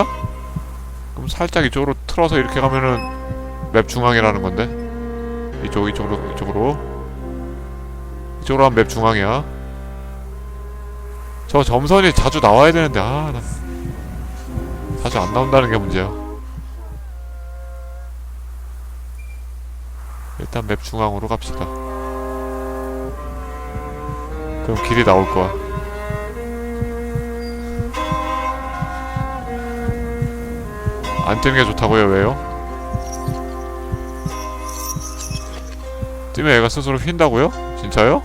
그럼 살짝 이쪽으로 틀어서 이렇게 가면은 맵 중앙이라는 건데? 이쪽 이쪽으로 이쪽으로. 이쪽으로 하면 맵 중앙이야. 저 점선이 자주 나와야 되는데 아나 자주 안 나온다는 게 문제야. 일단 맵 중앙으로 갑시다. 그럼 길이 나올 거야 안 뜨는 게 좋다고요? 왜요? 뜨면 얘가 스스로 휜다고요? 진짜요?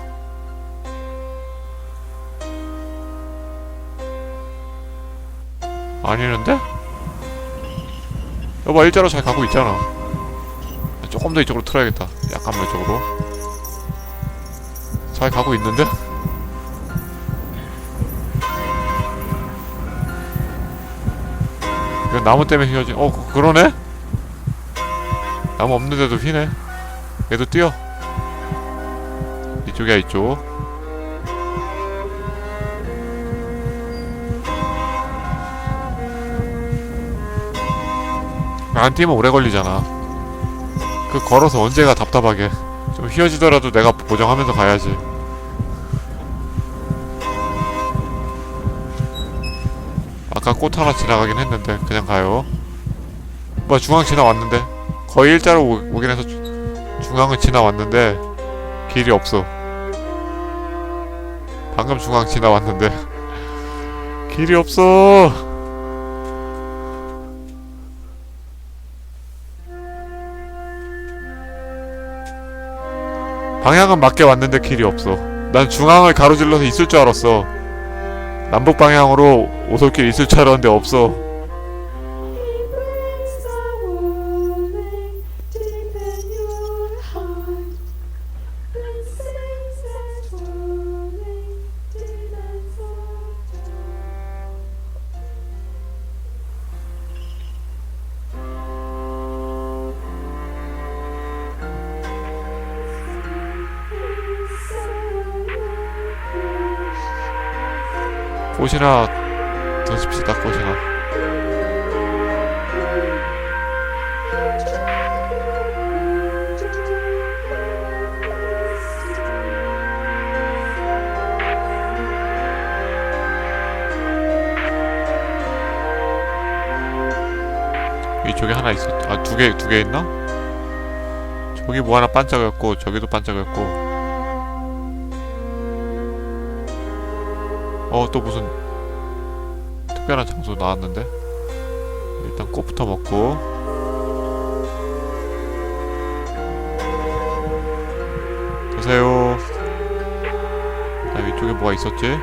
아니는데? 여봐 일자로 잘 가고 있잖아 조금 더 이쪽으로 틀어야겠다 약간만 이쪽으로 잘 가고 있는데? 이거 나무 때문에 휘어지 어 그- 그러네? 나무 없는데도 휘네? 얘도 뛰어. 이쪽이야 이쪽. 안 뛰면 오래 걸리잖아. 그 걸어서 언제가 답답하게. 좀 휘어지더라도 내가 보정하면서 가야지 아까 꽃 하나 지나가긴 했는데 그냥 가요. 뭐 중앙 지나왔는데 거의 일자로 오, 오긴 해서 주- 중앙은 지나왔는데 길이 없어. 방금 중앙 지나왔는데 길이 없어. 방향은 맞게 왔는데 길이 없어. 난 중앙을 가로질러서 있을 줄 알았어. 남북 방향으로 오솔길 있을 줄 알았는데 없어. 꽃이나 두개 두 개 있나? 저기 뭐 하나 반짝였고 저기도 반짝였고 어 또 무슨 특별한 장소 나왔는데 일단 꽃부터 먹고 드세요 자 위쪽에 뭐가 있었지?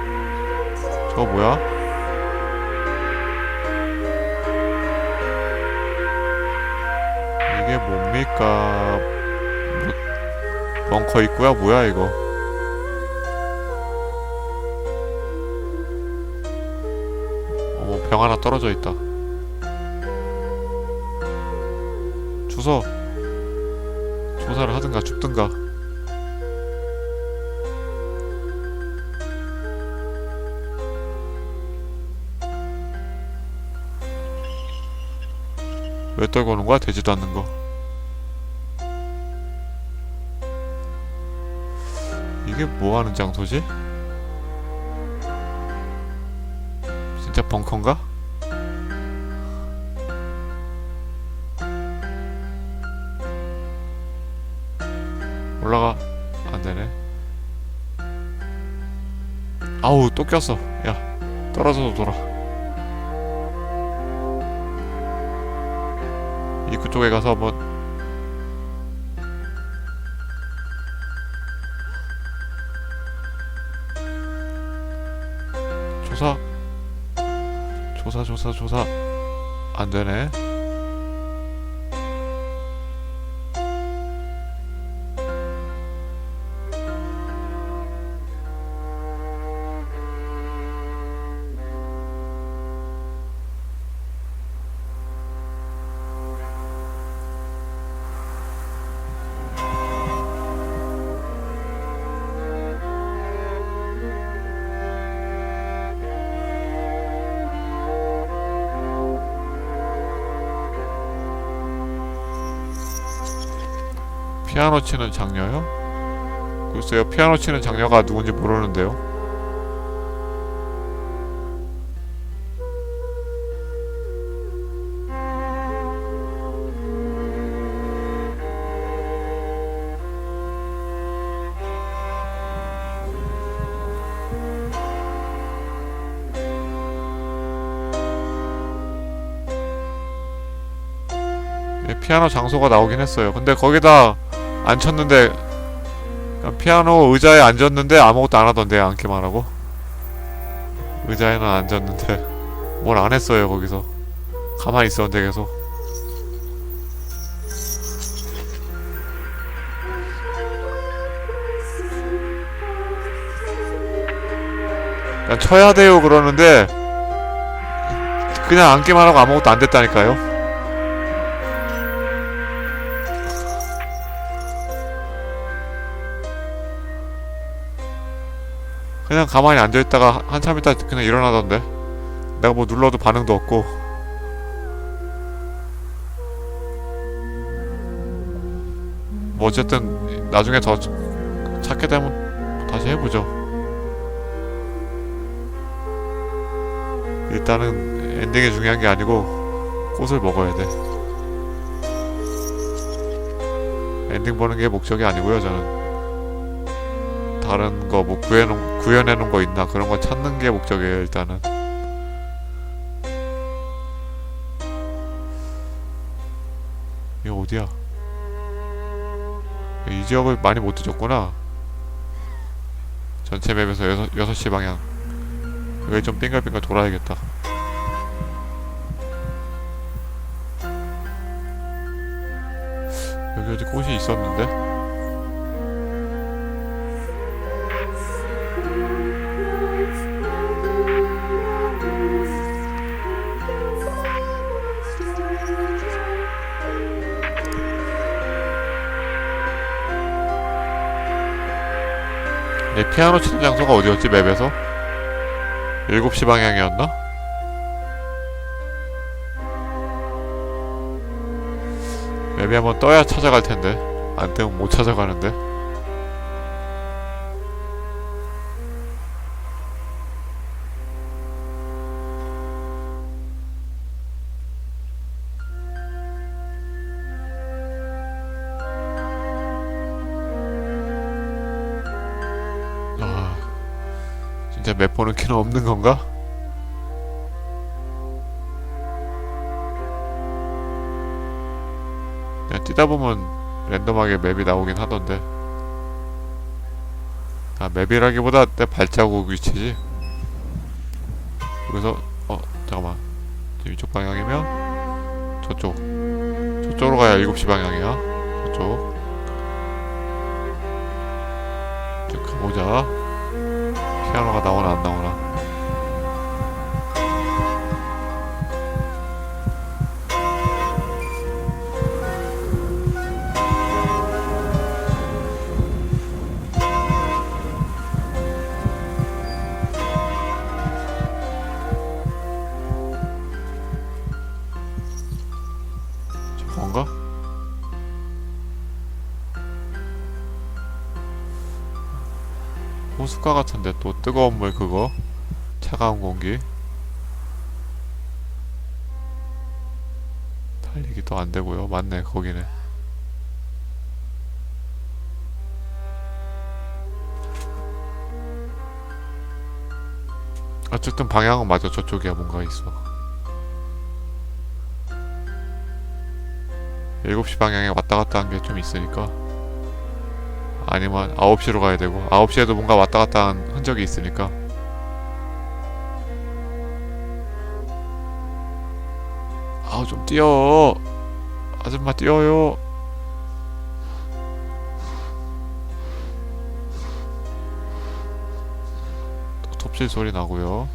저거 뭐야? 뭐, 벙커 있고야? 뭐야 이거? 어머 병 하나 떨어져 있다. 주소. 조사를 하든가 죽든가. 왜 떨고 오는 거야? 되지도 않는 거 이게 뭐 하는 장소지? 진짜 벙커인가? 올라가 안 되네. 아우 또 꼈어. 야 떨어져서 돌아. 입구 쪽에 가서 한번 조사 조사 안 되네. 피아노 치는 장녀요? 글쎄요 피아노 치는 장녀가 누군지 모르는데요 예, 피아노 장소가 나오긴 했어요. 근데 거기다 앉혔는데 피아노 의자에 앉았는데 아무것도 안 하던데 앉기만 하고. 의자에는 앉았는데 뭘 안 했어요 거기서. 가만히 있었는데 계속. 그냥 쳐야 돼요 그러는데 그냥 앉기만 하고 아무것도 안 됐다니까요. 그냥 가만히 앉아있다가 한참 있다 그냥 일어나던데. 내가 뭐 눌러도 반응도 없고. 뭐 어쨌든 나중에 더 찾게 되면 다시 해보죠. 일단은 엔딩이 중요한 게 아니고 꽃을 먹어야 돼. 엔딩 보는 게 목적이 아니고요 저는. 다른 거 뭐 구해놓은 구현해 놓은 거 있나? 그런 거 찾는 게 목적이에요 일단은. 이거 어디야? 이 지역을 많이 못 뒤졌구나. 전체 맵에서 여섯, 6시 방향. 여기 좀 빙글빙글 돌아야겠다. 여기 어디 꽃이 있었는데? 내 피아노 치는 장소가 어디였지 맵에서? 7시 방향이었나? 맵이 한번 떠야 찾아갈 텐데 안 뜨면 못 찾아가는데 키는 없는 건가? 그냥 뛰다 보면 랜덤하게 맵이 나오긴 하던데. 아 맵이라기보다 내 발자국 위치지. 그래서 어 잠깐만. 지금 이쪽 방향이면 저쪽. 저쪽으로 가야 7시 방향이야. 저쪽. 저 가보자. 피아노가 나오나 안 나오나 호숫가 같은데 또 뜨거운 물 그거? 차가운 공기? 달리기도 안 되고요. 맞네 거기네. 어쨌든 방향은 맞아. 저쪽이야 뭔가 있어. 7시 방향에 왔다 갔다 한 게 좀 있으니까 아니면 9시로 가야 되고 9시에도 뭔가 왔다 갔다 한 흔적이 있으니까. 아우 좀 뛰어. 아줌마 뛰어요. 또 톱질 소리 나고요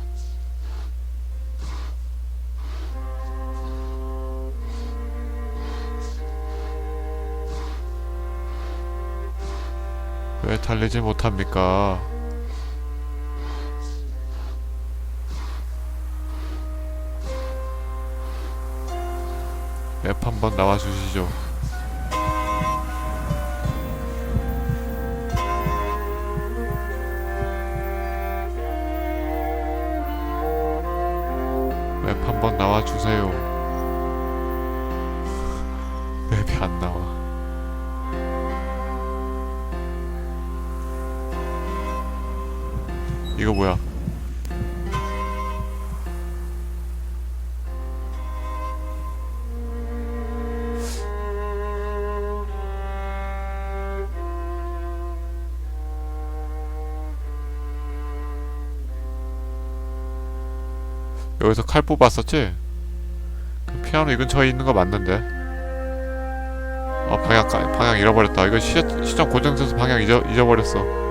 달리지 못합니까? 맵 한번 나와 주시죠. 이거 뭐야? 여기서 칼 뽑았었지? 그 피아노 이 근처에 있는 거 맞는데? 아 방향 까- 방향 잃어버렸다. 이거 시, 시점 고정돼서 방향 잊어, 잊어버렸어.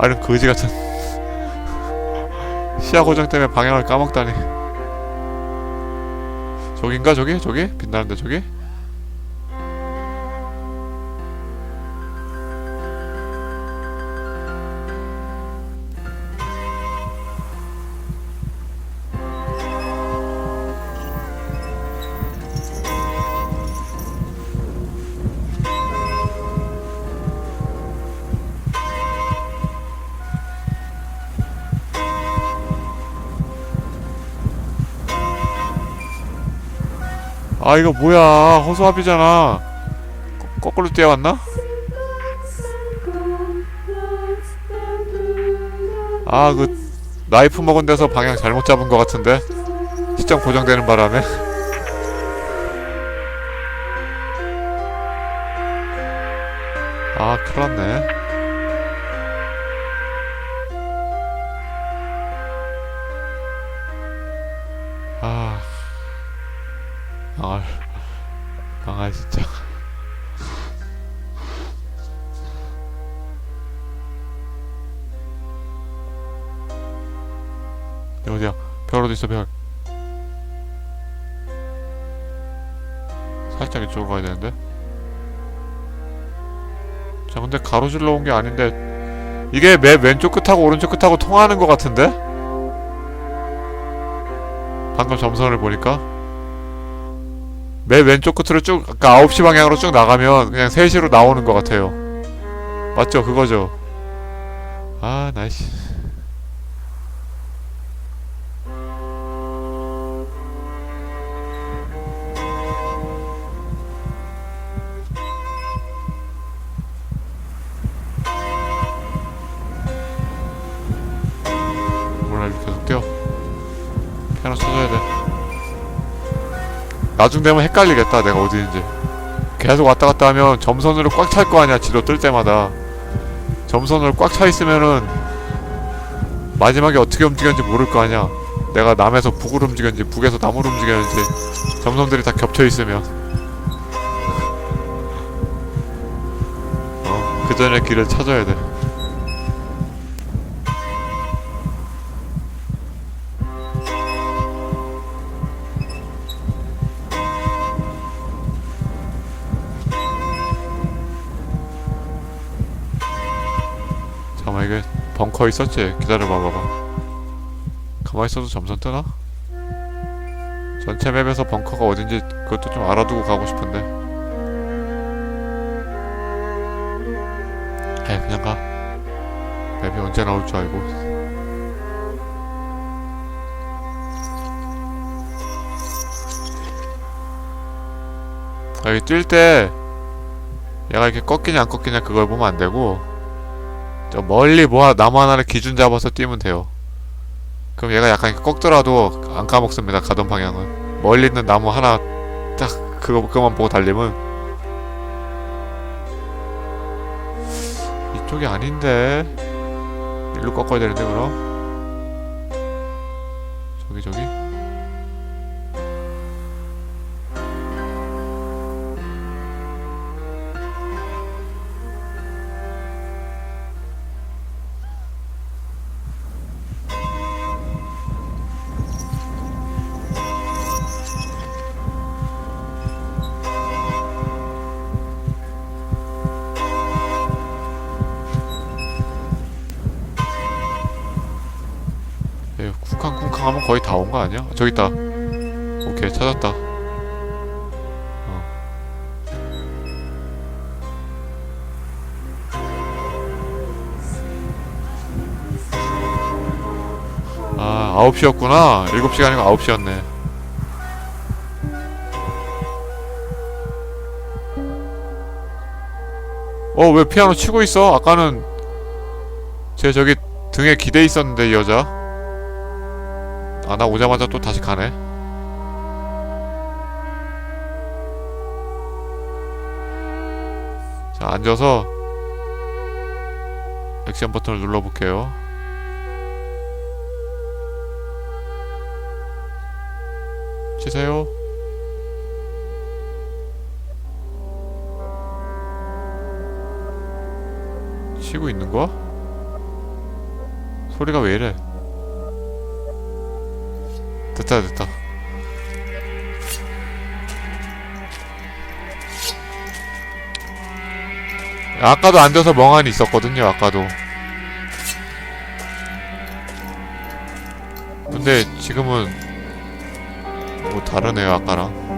아 이런 거지 같은 시야 고정 때문에 방향을 까먹다니. 저긴가 저기? 저기? 빛나는데 저기? 아 이거 뭐야. 허수아비잖아. 거, 거꾸로 뛰어왔나? 아 그 나이프 먹은 데서 방향 잘못 잡은 것 같은데? 시점 고정되는 바람에? 아 큰일났네 어디야 별 어디 있어 별 살짝 이쪽으로 가야 되는데? 자 근데 가로질러 온 게 아닌데 이게 맵 왼쪽 끝하고 오른쪽 끝하고 통하는 것 같은데? 방금 점선을 보니까? 맨 왼쪽 끝으로 쭉 아까 9시 방향으로 쭉 나가면 그냥 3시로 나오는 것 같아요. 맞죠? 그거죠? 아 나이씨 나중 되면 헷갈리겠다. 내가 어디인지. 계속 왔다 갔다 하면 점선으로 꽉 찰 거 아니야 지도 뜰 때마다. 점선으로 꽉 차 있으면은 마지막에 어떻게 움직였는지 모를 거 아니야. 내가 남에서 북으로 움직였는지 북에서 남으로 움직였는지 점선들이 다 겹쳐 있으면. 어? 그 전에 길을 찾아야 돼 벙커 있었지? 기다려봐 봐봐. 가만히 있어도 점선 뜨나? 전체 맵에서 벙커가 어딘지 그것도 좀 알아두고 가고 싶은데. 에이 그냥 가. 맵이 언제 나올 줄 알고. 여기 뛸 때 얘가 이렇게 꺾이냐 안 꺾이냐 그걸 보면 안 되고 저 멀리 뭐 나무 하나를 기준 잡아서 뛰면 돼요. 그럼 얘가 약간 꺾더라도 안 까먹습니다. 가던 방향은. 멀리 있는 나무 하나 딱 그거 그만 보고 달리면 이쪽이 아닌데 일로 꺾어야 되는데 그럼 저기 저기 거 아니야? 저기 있다. 오케이, 찾았다. 어. 아, 9시였구나 7시가 아니고 9시였네 어왜 피아노 치고 있어? 아까는 제 저기 등에 기대 있었는데 이 여자 아 나 오자마자 또 다시 가네 자 앉아서 액션 버튼을 눌러볼게요 치세요 치고 있는 거야? 소리가 왜 이래? 됐다 됐다. 아까도 앉아서 멍하니 있었거든요 아까도. 근데 지금은 뭐 다르네요 아까랑.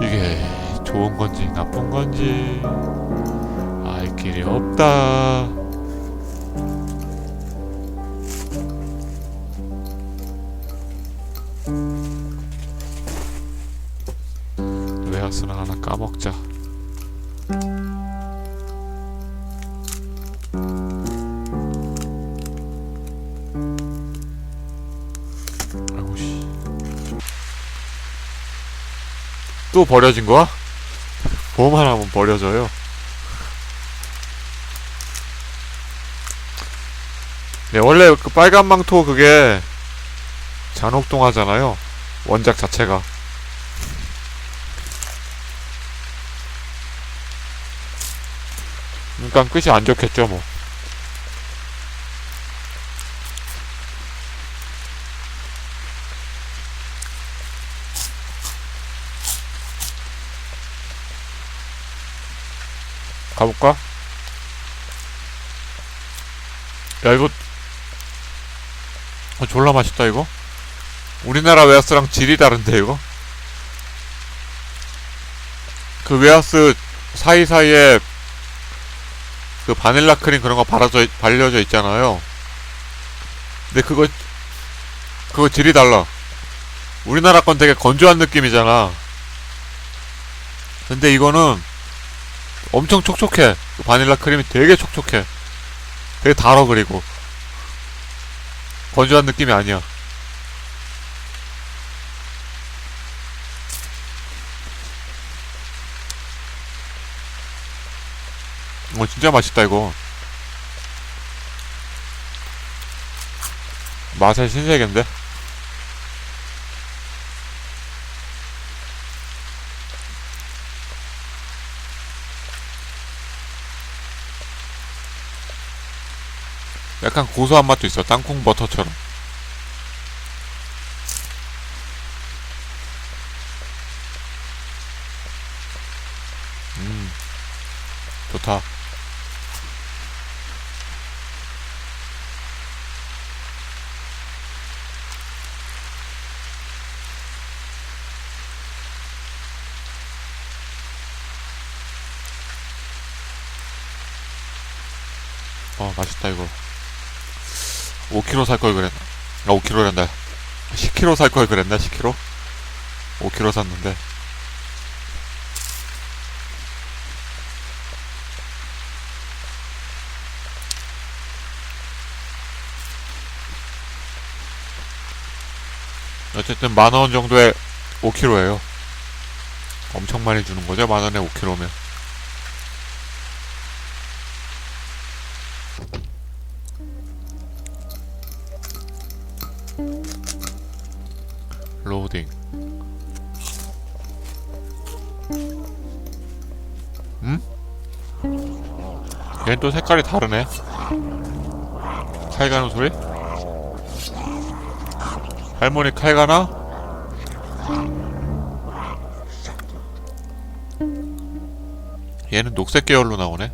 이게 좋은 건지 나쁜 건지 없다. 웨하스는 하나 까먹자. 아이고 씨. 또 버려진 거야? 보험만 하면 버려져요. 네, 원래 그 빨간 망토 그게 잔혹동화잖아요. 원작 자체가. 그러니까 끝이 안 좋겠죠, 뭐. 가볼까? 야, 이거 어, 졸라 맛있다 이거. 우리나라 웨하스랑 질이 다른데 이거? 그 웨하스 사이사이에 그 바닐라 크림 그런 거 발라져 있- 발려져 있잖아요. 근데 그거 그거 질이 달라. 우리나라 건 되게 건조한 느낌이잖아. 근데 이거는 엄청 촉촉해. 그 바닐라 크림이 되게 촉촉해. 되게 달어 그리고 건조한 느낌이 아니야. 어 진짜 맛있다 이거. 맛의 신세계인데? 약간 고소한 맛도 있어. 땅콩 버터처럼. 음, 좋다. 어, 맛있다, 이거. 5kg 살 걸 그랬나? 아, 5kg란다. 10kg 살 걸 그랬나? 10kg? 5kg 샀는데. 어쨌든 만원 정도에 5kg예요. 엄청 많이 주는 거죠? 만원에 5kg면. 얘는 또 색깔이 다르네. 칼 가는 소리? 할머니 칼 가나? 얘는 녹색 계열로 나오네.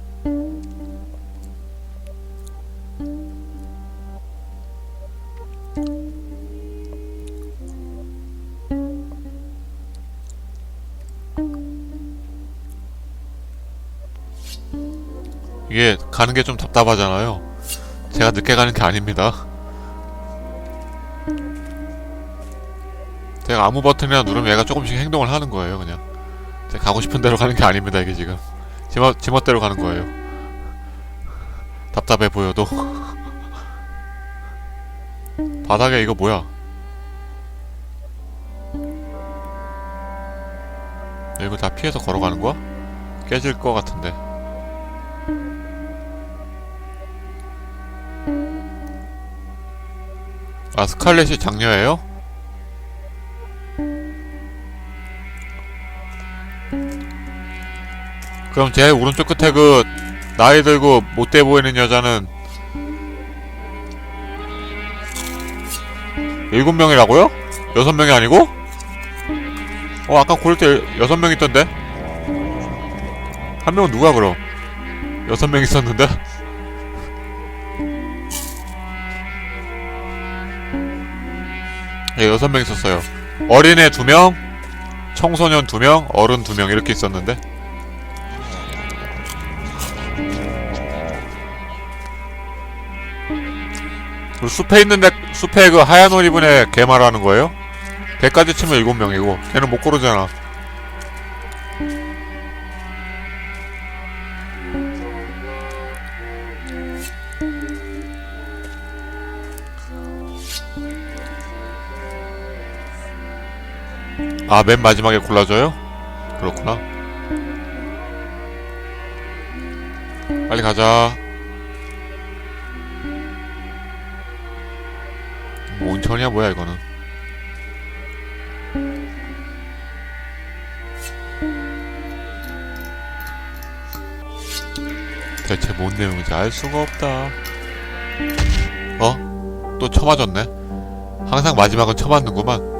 가는 게 좀 답답하잖아요. 제가 늦게 가는 게 아닙니다. 제가 아무 버튼이나 누르면 얘가 조금씩 행동을 하는 거예요, 그냥. 제가 가고 싶은 대로 가는 게 아닙니다, 이게 지금. 지멋, 지멋대로 가는 거예요. 답답해 보여도. 바닥에 이거 뭐야? 이거 다 피해서 걸어가는 거야? 깨질 것 같은데. 아, 스칼렛이 장녀예요? 그럼 제 오른쪽 끝에 그 나이 들고 못돼 보이는 여자는 일곱 명이라고요? 여섯 명이 아니고? 어 아까 고를 때 여섯 명 있던데? 한 명은 누가 그럼? 여섯 명 있었는데? 예, 여섯 명 있었어요. 어린애 두 명, 청소년 두 명, 어른 두 명 이렇게 있었는데. 그 숲에 있는데 숲에 그 하얀 옷 입은 애걔 말하는 거예요? 걔까지 치면 일곱 명이고 걔는 못 고르잖아. 아, 맨 마지막에 골라줘요? 그렇구나. 빨리 가자. 뭐 온천이야 뭐야 이거는. 대체 뭔 내용인지 알 수가 없다. 어? 또 쳐맞았네. 항상 마지막은 쳐맞는구만.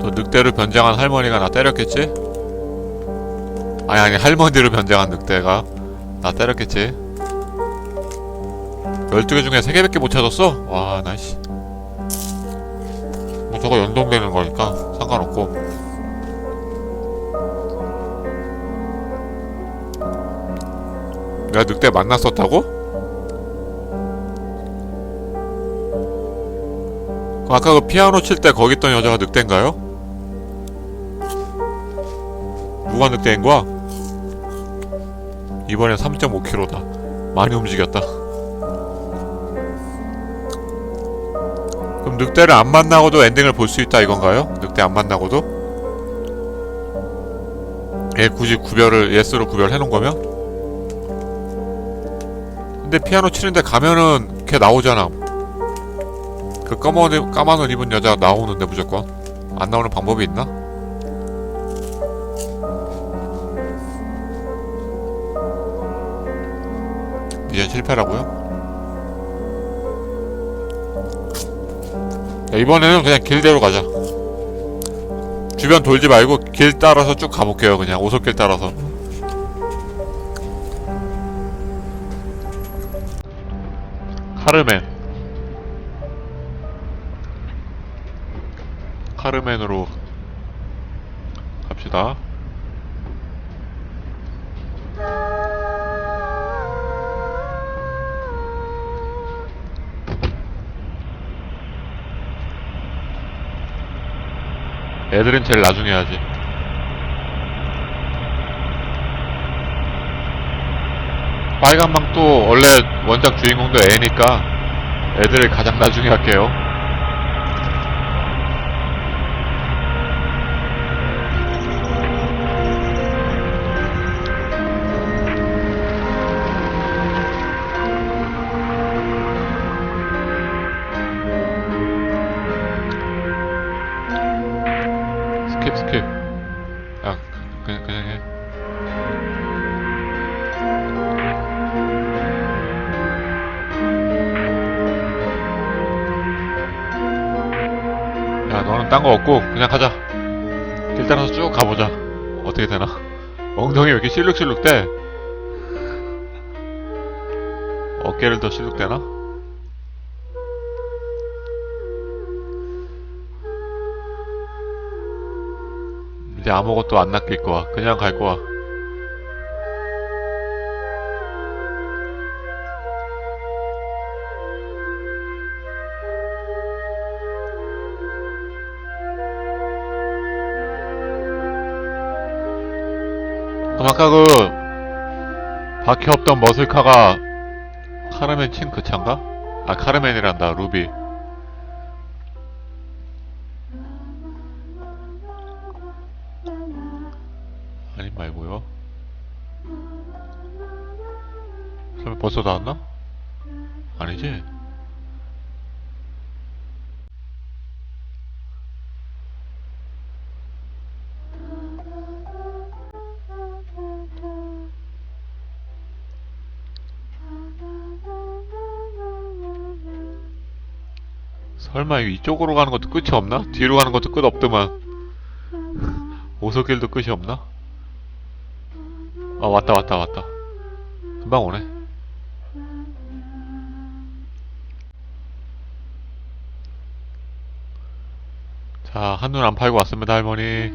또 늑대로 변장한 할머니가 나 때렸겠지? 아니 아니 할머니로 변장한 늑대가 나 때렸겠지 12개 중에 3개밖에 못 찾았어? 와 나이씨 뭐 저거 연동되는 거니까 상관없고 내가 늑대 만났었다고? 아까 그 피아노 칠 때 거기 있던 여자가 늑대인가요? 누가 늑대인 거야? 이번엔 3.5km다. 많이 움직였다. 그럼 늑대를 안 만나고도 엔딩을 볼 수 있다 이건가요? 늑대 안 만나고도? 얘 굳이 구별을 예스로 구별해 놓은 거면? 근데 피아노 치는데 가면은 걔 나오잖아. 그 까만 옷, 까만 옷 입은 여자 나오는데 무조건 안 나오는 방법이 있나? 미션 실패라고요? 야, 이번에는 그냥 길대로 가자. 주변 돌지 말고 길 따라서 쭉 가볼게요. 그냥 오솔길 따라서. 카르멘. 카르멘으로 갑시다. 애들은 제일 나중에 하지. 빨간 망도 원래 원작 주인공도 애니까 애들을 가장 나중에 할게요. 없고 그냥 가자. 길 따라서 쭉 가보자. 어떻게 되나? 엉덩이 왜 이렇게 실룩실룩대? 어깨를 더 실룩대나? 이제 아무것도 안 낚일 거야. 그냥 갈 거야. 아까 그 바퀴 없던 머슬카가 카르멘 친 그 차인가? 아 카르멘이란다 루비 아니 말고요 설마 벌써 나왔나? 설마 이쪽으로 가는 것도 끝이 없나? 뒤로 가는 것도 끝 없더만 오솔길도 끝이 없나? 아 왔다 왔다 왔다 금방 오네 자 한눈 안 팔고 왔습니다 할머니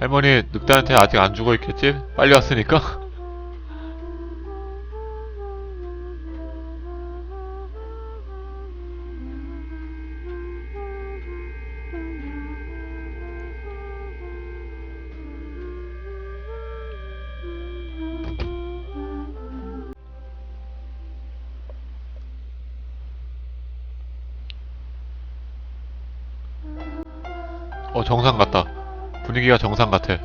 할머니 늑대한테 아직 안 죽어 있겠지? 빨리 왔으니까 정상 같다. 분위기가 정상 같아.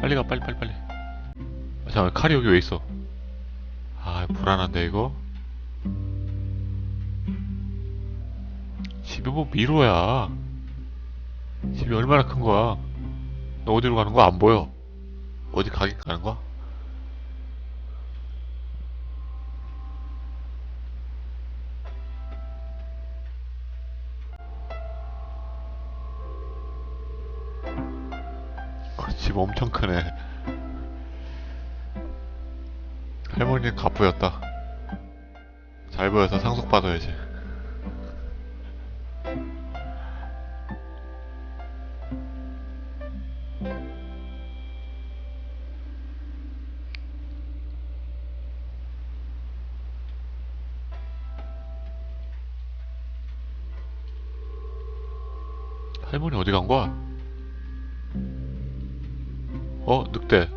빨리 가 빨리 빨리 빨리. 아, 잠깐 칼이 여기 왜 있어? 아 불안한데 이거? 집이 뭐 미로야. 집이 얼마나 큰 거야? 너 어디로 가는 거야? 안 보여. 어디 가긴 가는 거야 집 엄청 크네. 할머니는 가쁘였다. 잘 보여서 상속받아야지. 어, 늑대.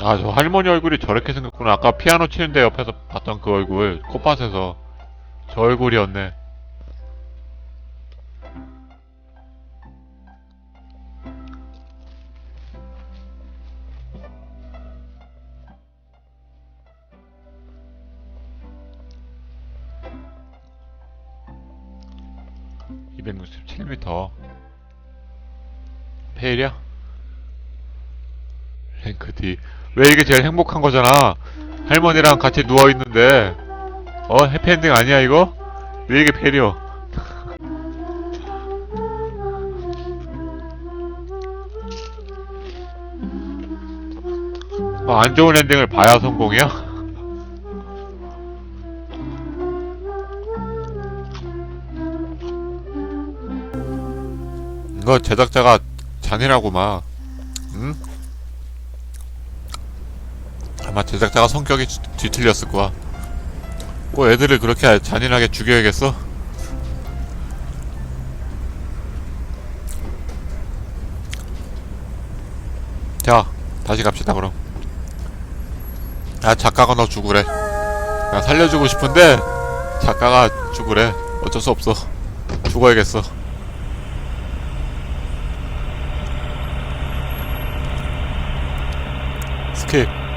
아, 저 할머니 얼굴이 저렇게 생겼구나. 아까 피아노 치는데 옆에서 봤던 그 얼굴. 꽃밭에서. 저 얼굴이었네. D 왜 이게 제일 행복한 거잖아 할머니랑 같이 누워있는데 어? 해피엔딩 아니야 이거? 왜 이게 페일이여 어, 안 좋은 엔딩을 봐야 성공이야? 이거 제작자가 잔인하구만 응? 아마 제작자가 성격이 뒤- 뒤틀렸을 거야 꼭 애들을 그렇게 잔인하게 죽여야겠어? 자 다시 갑시다 그럼. 아 작가가 너 죽으래. 나 살려주고 싶은데 작가가 죽으래. 어쩔 수 없어. 죽어야겠어. 스킵